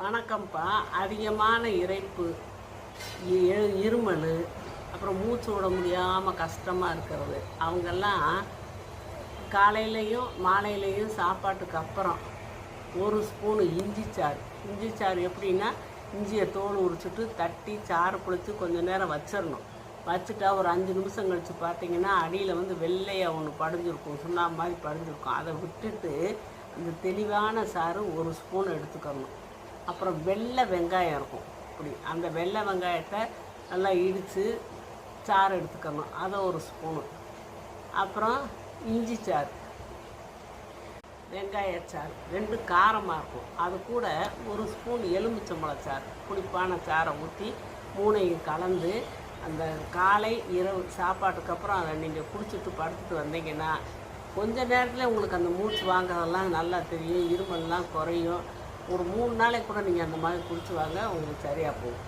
வணக்கம்ப்பா. அதிகமான இறைப்பு இருமல் அப்புறம் மூச்சு விட முடியாமல் கஷ்டமாக இருக்கிறது. அவங்கெல்லாம் காலையிலையும் மாலையிலையும் சாப்பாட்டுக்கு அப்புறம் ஒரு ஸ்பூனு இஞ்சி சாறு. இஞ்சி சாறு எப்படின்னா இஞ்சியை தோல் உரிச்சிட்டு தட்டி சாறு குளித்து கொஞ்சம் நேரம் வச்சிடணும் வச்சுட்டா ஒரு அஞ்சு நிமிஷம் கழித்து பார்த்தீங்கன்னா அடியில் வந்து வெள்ளையாக ஒன்று படிஞ்சிருக்கும். சுண்ணாம்பு மாதிரி படிஞ்சிருக்கும். அதை விட்டுட்டு அந்த தெளிவான சாறு ஒரு ஸ்பூன் எடுத்துக்கணும். அப்புறம் வெள்ளை வெங்காயம் இருக்கும். இப்படி அந்த வெள்ளை வெங்காயத்தை நல்லா இடித்து சாறு எடுத்துக்கணும். அதை ஒரு ஸ்பூனு அப்புறம் இஞ்சி சாறு வெங்காயச்சாறு ரெண்டு காரமாக இருக்கும். அது கூட ஒரு ஸ்பூன் எலுமிச்சம்பழச்சாறு புளிப்பான சாறை ஊற்றி மூணையும் கலந்து அந்த காலை இரவு சாப்பாட்டுக்கு அப்புறம் அதை நீங்கள் குடிச்சிட்டு படுத்துட்டு வந்தீங்கன்னா கொஞ்ச நேரத்தில் உங்களுக்கு அந்த மூச்சு வாங்குறதெல்லாம் நல்லா தெரியும். இருமல்லாம் குறையும். ஒரு மூணு நாளைக்கு கூட நீங்கள் அந்த மாதிரி குடிச்சு வாங்க உங்களுக்கு சரியாக போகும்.